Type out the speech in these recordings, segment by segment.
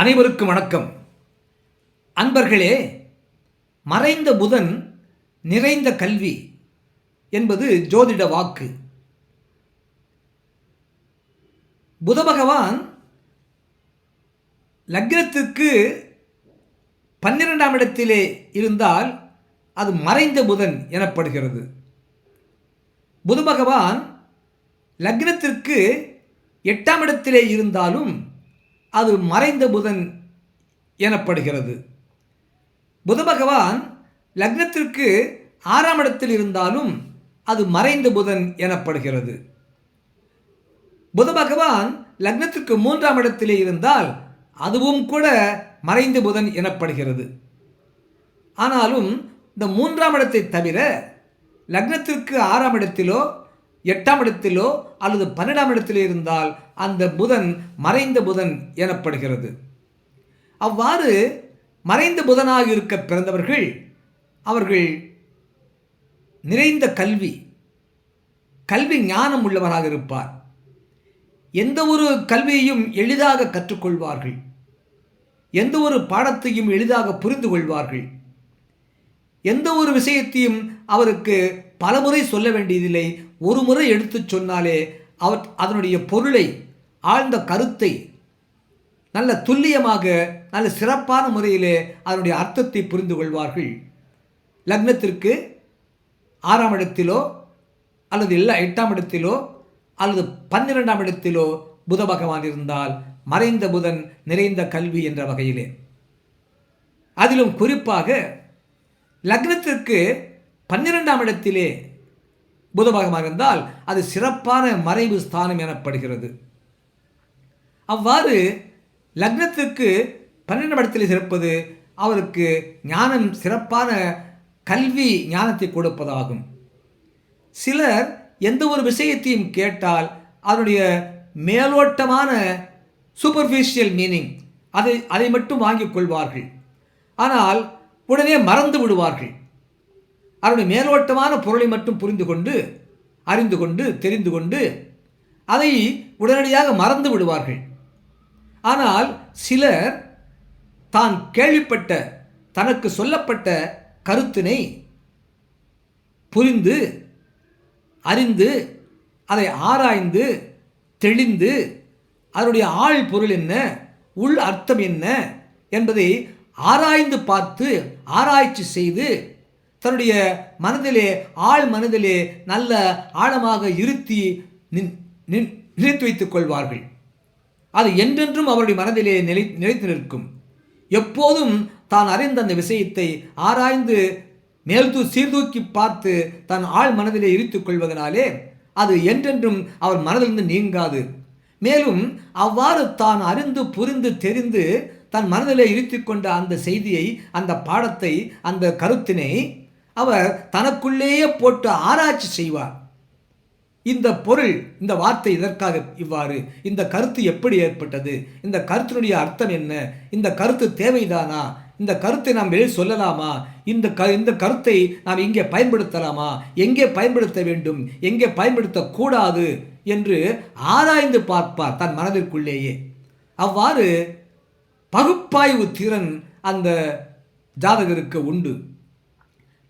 அனைவருக்கும் வணக்கம். அன்பர்களே மறைந்த புதன் நிறைந்த கல்வி என்பது ஜோதிட வாக்கு. புத பகவான் லக்னத்திற்கு பன்னிரெண்டாம் இடத்திலே இருந்தால் அது மறைந்த புதன் எனப்படுகிறது. புத பகவான் லக்னத்திற்கு எட்டாம் இடத்திலே இருந்தாலும் அது மறைந்த புதன் எனப்படுகிறது. புத பகவான் லக்னத்திற்கு ஆறாம் இடத்தில் இருந்தாலும் அது மறைந்த புதன் எனப்படுகிறது. புத பகவான் லக்னத்திற்கு மூன்றாம் இடத்திலே இருந்தால் அதுவும் கூட மறைந்த புதன் எனப்படுகிறது. ஆனாலும் இந்த மூன்றாம் இடத்தை தவிர லக்னத்திற்கு ஆறாம் இடத்திலோ எட்டாம் இடத்திலோ அல்லது பன்னெண்டாம் இடத்திலோ இருந்தால் அந்த புதன் மறைந்த புதன் எனப்படுகிறது. அவ்வாறு மறைந்த புதனாக இருக்க பிறந்தவர்கள் அவர்கள் நிறைந்த கல்வி கல்வி ஞானம் உள்ளவராக இருப்பார். எந்த ஒரு கல்வியையும் எளிதாக கற்றுக்கொள்வார்கள். எந்த ஒரு பாடத்தையும் எளிதாக புரிந்து கொள்வார்கள். எந்த ஒரு விஷயத்தையும் அவருக்கு பலமுறை சொல்ல வேண்டியதில்லை. ஒரு முறை எடுத்துச் சொன்னாலே அவர் அதனுடைய பொருளை ஆழ்ந்த கருத்தை நல்ல துல்லியமாக நல்ல சிறப்பான முறையிலே அதனுடைய அர்த்தத்தை புரிந்து கொள்வார்கள். லக்னத்திற்கு ஆறாம் இடத்திலோ அல்லது எல்லா எட்டாம் இடத்திலோ அல்லது பன்னிரெண்டாம் இடத்திலோ புத பகவான் இருந்தால் மறைந்த புதன் நிறைந்த கல்வி என்ற வகையிலே. அதிலும் குறிப்பாக லக்னத்திற்கு பன்னிரெண்டாம் இடத்திலே புதபாகமாக இருந்தால் அது சிறப்பான மறைவு ஸ்தானம் எனப்படுகிறது. அவ்வாறு லக்னத்திற்கு பன்னிரெண்டாம் இடத்தில் சிறப்பது அவருக்கு ஞானம் சிறப்பான கல்வி ஞானத்தை கொடுப்பதாகும். சிலர் எந்த ஒரு விஷயத்தையும் கேட்டால் அதனுடைய மேலோட்டமான சூப்பர்ஃபிஷியல் மீனிங் அதை அதை மட்டும் வாங்கிக் கொள்வார்கள். ஆனால் உடனே மறந்து விடுவார்கள். அதனுடைய மேலோட்டமான பொருளை மட்டும் புரிந்து கொண்டு அறிந்து கொண்டு தெரிந்து கொண்டு அதை உடனடியாக மறந்து விடுவார்கள். ஆனால் சிலர் தான் கேள்விப்பட்ட தனக்கு சொல்லப்பட்ட கருத்தினை புரிந்து அறிந்து அதை ஆராய்ந்து தெளிந்து அதனுடைய ஆள் பொருள் என்ன உள் அர்த்தம் என்ன என்பதை ஆராய்ந்து பார்த்து ஆராய்ச்சி செய்து தன்னுடைய மனதிலே ஆள் மனதிலே நல்ல ஆழமாக இருத்தி நின் நின் வைத்துக் கொள்வார்கள். அது என்றென்றும் அவருடைய மனதிலே நிலை நிலைத்து நிற்கும். எப்போதும் தான் அறிந்த அந்த விஷயத்தை ஆராய்ந்து மேல்தூ சீர்தூக்கி பார்த்து தன் ஆள் மனதிலே இருத்துக் கொள்வதனாலே அது என்றென்றும் அவர் மனதிலிருந்து நீங்காது. மேலும் அவ்வாறு தான் அறிந்து புரிந்து தெரிந்து தன் மனதிலே இருத்தி கொண்ட அந்த செய்தியை அந்த பாடத்தை அந்த கருத்தினை அவர் தனக்குள்ளேயே போட்டு ஆராய்ச்சி செய்வார். இந்த பொருள் இந்த வார்த்தை இதற்காக இவ்வாறு இந்த கருத்து எப்படி ஏற்பட்டது இந்த கருத்தினுடைய அர்த்தம் என்ன இந்த கருத்து தேவைதானா இந்த கருத்தை நாம் வெளியே சொல்லலாமா இந்த க இந்த கருத்தை நாம் இங்கே பயன்படுத்தலாமா எங்கே பயன்படுத்த வேண்டும் எங்கே பயன்படுத்தக்கூடாது என்று ஆராய்ந்து பார்ப்பார் தன் மனதிற்குள்ளேயே. அவ்வாறு பகுப்பாய்வு திறன் அந்த ஜாதகருக்கு உண்டு.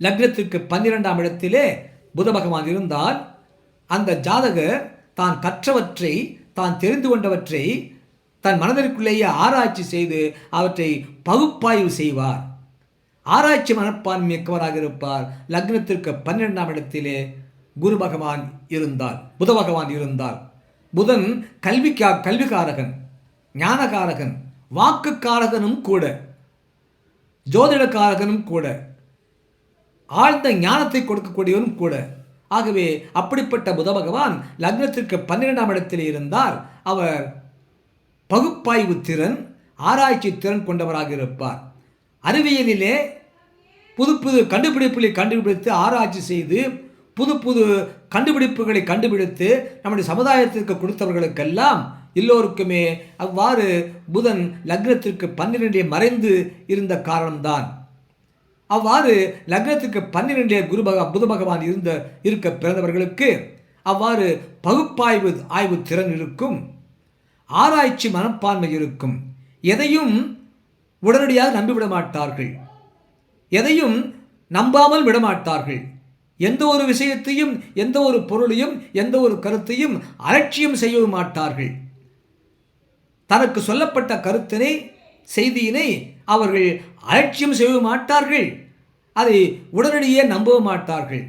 லக்னத்திற்கு பன்னிரெண்டாம் இடத்திலே புத பகவான் இருந்தால் அந்த ஜாதகர் தான் கற்றவற்றை தான் தெரிந்து கொண்டவற்றை தன் மனதிற்குள்ளேயே ஆராய்ச்சி செய்து அவற்றை பகுப்பாய்வு செய்வார். ஆராய்ச்சி மனப்பான்மை மிக்கவராக இருப்பார். லக்னத்திற்கு பன்னிரெண்டாம் இடத்திலே குரு பகவான் இருந்தார் புத பகவான் இருந்தார் புதன் கல்விக்கா கல்விக்காரகன் ஞானகாரகன் வாக்குக்காரகனும் கூட ஜோதிடக்காரகனும் கூட ஆழ்ந்த ஞானத்தை கொடுக்கக்கூடியவனும் கூட. ஆகவே அப்படிப்பட்ட புத பகவான் லக்னத்திற்கு பன்னிரெண்டாம் இடத்தில் இருந்தார். அவர் பகுப்பாய்வு திறன் ஆராய்ச்சி திறன் கொண்டவராக இருப்பார். அறிவியலிலே புது புது கண்டுபிடிப்புகளை கண்டுபிடித்து ஆராய்ச்சி செய்து புது புது கண்டுபிடிப்புகளை கண்டுபிடித்து நம்முடைய சமுதாயத்திற்கு கொடுத்தவர்களுக்கெல்லாம் எல்லோருக்குமே அவ்வாறு புதன் லக்னத்திற்கு பன்னிரெண்டே மறைந்து இருந்த காரணம்தான். அவ்வாறு லக்னத்துக்கு பன்னிரெண்டே குரு பக புத பகவான் இருந்த இருக்க பிறந்தவர்களுக்கு அவ்வாறு பகுப்பாய்வு ஆய்வு திறன் இருக்கும். ஆராய்ச்சி மனப்பான்மை இருக்கும். எதையும் உடனடியாக நம்பிவிட மாட்டார்கள் எதையும் நம்பாமல் விடமாட்டார்கள். எந்த ஒரு விஷயத்தையும் எந்த ஒரு பொருளையும் எந்த ஒரு கருத்தையும் அலட்சியம் செய்யவும் மாட்டார்கள். தனக்கு சொல்லப்பட்ட கருத்தினை செய்தியினை அவர்கள் அலட்சியம் செய்ய மாட்டார்கள். அதை உடனடியே நம்பவும் மாட்டார்கள்.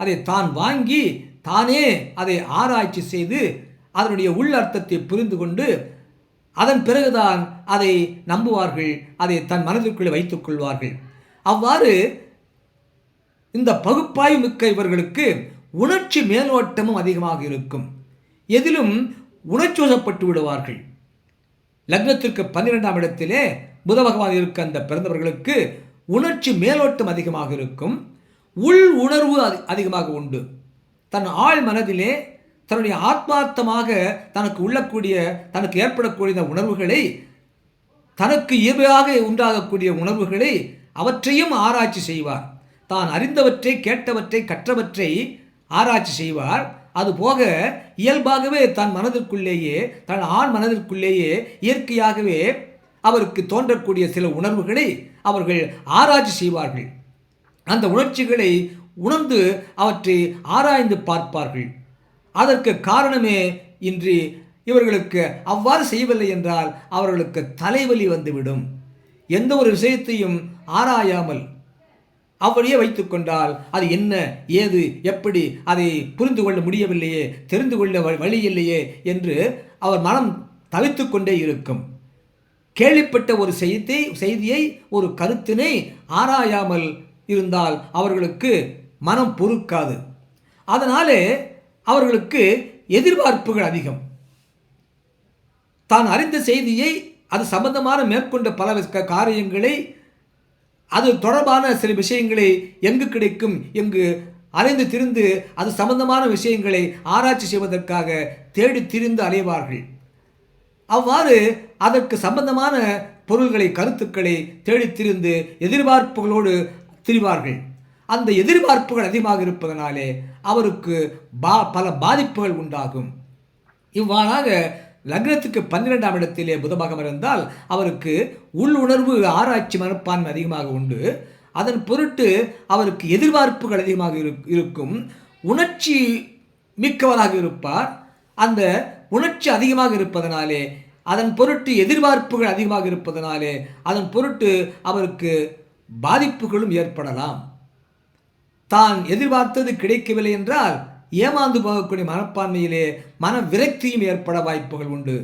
அதை தான் வாங்கி தானே அதை ஆராய்ச்சி செய்து அதனுடைய உள்ளர்த்தத்தை புரிந்து கொண்டு அதன் பிறகுதான் அதை நம்புவார்கள் அதை தன் மனதிற்குள்ளே வைத்துக் கொள்வார்கள். அவ்வாறு இந்த பகுப்பாய்வு மிக்க இவர்களுக்கு உணர்ச்சி மேலோட்டமும் அதிகமாக இருக்கும். எதிலும் உணர்ச்சிவசப்பட்டு விடுவார்கள். லக்னத்திற்கு பன்னிரெண்டாம் இடத்திலே புத பகவான் இருக்க அந்த பிறந்தவர்களுக்கு உணர்ச்சி மேலோட்டம் அதிகமாக இருக்கும். உள் உணர்வு அதி- அதிகமாக உண்டு. தன் ஆழ் மனதிலே தன்னுடைய ஆத்மார்த்தமாக தனக்கு உள்ளக்கூடிய தனக்கு ஏற்படக்கூடிய உணர்வுகளை தனக்கு இயல்பாக உண்டாகக்கூடிய உணர்வுகளை அவற்றையும் ஆராய்ச்சி செய்வார். தான் அறிந்தவற்றை கேட்டவற்றை கற்றவற்றை ஆராய்ச்சி செய்வார். அதுபோக இயல்பாகவே தன் மனதிற்குள்ளேயே தன் ஆண் மனதிற்குள்ளேயே இயற்கையாகவே அவருக்கு தோன்றக்கூடிய சில உணர்வுகளை அவர்கள் ஆராய்ச்சி செய்வார்கள். அந்த உணர்ச்சிகளை உணர்ந்து அவற்றை ஆராய்ந்து பார்ப்பார்கள். அதற்கு காரணமே இன்றி இவர்களுக்கு அவ்வாறு செய்யவில்லை என்றால் அவர்களுக்கு தலைவலி வந்துவிடும். எந்த ஒரு விஷயத்தையும் ஆராயாமல் அப்படியே வைத்துக்கொண்டால் அது என்ன ஏது எப்படி அதை புரிந்து கொள்ள முடியவில்லையே தெரிந்து கொள்ள வ- வழி இல்லையே என்று அவர் மனம் தவித்து கொண்டே இருக்கும். கேள்விப்பட்ட ஒரு செய்தி செய்தியை ஒரு கருத்தினை ஆராயாமல் இருந்தால் அவர்களுக்கு மனம் பொறுக்காது. அதனாலே அவர்களுக்கு எதிர்பார்ப்புகள் அதிகம். தான் அறிந்த செய்தியை அது சம்பந்தமான மேற்கொண்ட பல காரியங்களை அது தொடர்பான சில விஷயங்களை எங்கு கிடைக்கும் எங்கு அலைந்து திரிந்து அது சம்பந்தமான விஷயங்களை ஆராய்ச்சி செய்வதற்காக தேடி திரிந்து அலைவார்கள். அவ்வாறு அதற்கு சம்பந்தமான பொருள்களை கருத்துக்களை தேடித்திருந்து எதிர்பார்ப்புகளோடு திரிவார்கள். அந்த எதிர்பார்ப்புகள் அதிகமாக இருப்பதனாலே அவருக்கு பா பல பாதிப்புகள் உண்டாகும். இவ்வாறாக லக்னத்துக்கு பன்னிரெண்டாம் இடத்திலே புதபாகம் இருந்தால் அவருக்கு உள்ளுணர்வு ஆராய்ச்சி மனப்பான்மை அதிகமாக உண்டு. அதன் பொருட்டு அவருக்கு எதிர்பார்ப்புகள் அதிகமாக இருக்கும். உணர்ச்சி மிக்கவராக இருப்பார். அந்த உணர்ச்சி அதிகமாக இருப்பதனாலே அதன் பொருட்டு எதிர்பார்ப்புகள் அதிகமாக இருப்பதனாலே அதன் பொருட்டு அவருக்கு பாதிப்புகளும் ஏற்படலாம். தான் எதிர்பார்த்தது கிடைக்கவில்லை என்றால் ஏமாந்து போகக்கூடிய மனப்பான்மையிலே மன விரக்தியும் ஏற்பட வாய்ப்புகள் உண்டு.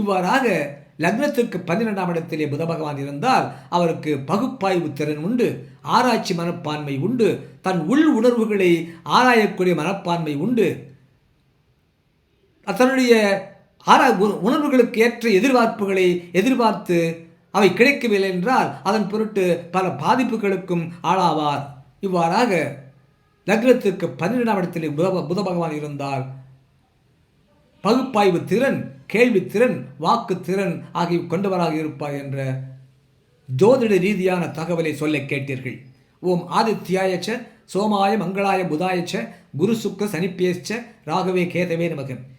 இவ்வாறாக லக்னத்திற்கு பன்னிரெண்டாம் இடத்திலே புத பகவான் இருந்தால் அவருக்கு பகுப்பாய்வு திறன் உண்டு ஆராய்ச்சி மனப்பான்மை உண்டு தன் உள் உணர்வுகளை ஆராயக்கூடிய மனப்பான்மை உண்டு. தன்னுடைய அற உணர்வுகளுக்கு ஏற்ற எதிர்பார்ப்புகளை எதிர்பார்த்து அவை கிடைக்கவில்லை என்றால் அதன் பொருட்டு பல பாதிப்புகளுக்கும் ஆளாவார். இவ்வாறாக லக்னத்திற்கு பன்னிரெண்டாம் இடத்திலே புத புத பகவான் இருந்தால் பகுப்பாய்வு திறன் கேள்வி திறன் வாக்கு திறன் ஆகிய கொண்டவராக இருப்பார் என்ற ஜோதிட ரீதியான தகவலை சொல்ல கேட்டீர்கள். ஓம் ஆதித்யாயச்ச சோமாய மங்களாய புதாயச்ச குரு சுக்க சனிப்பேச்ச ராகவே கேதவே நமகன்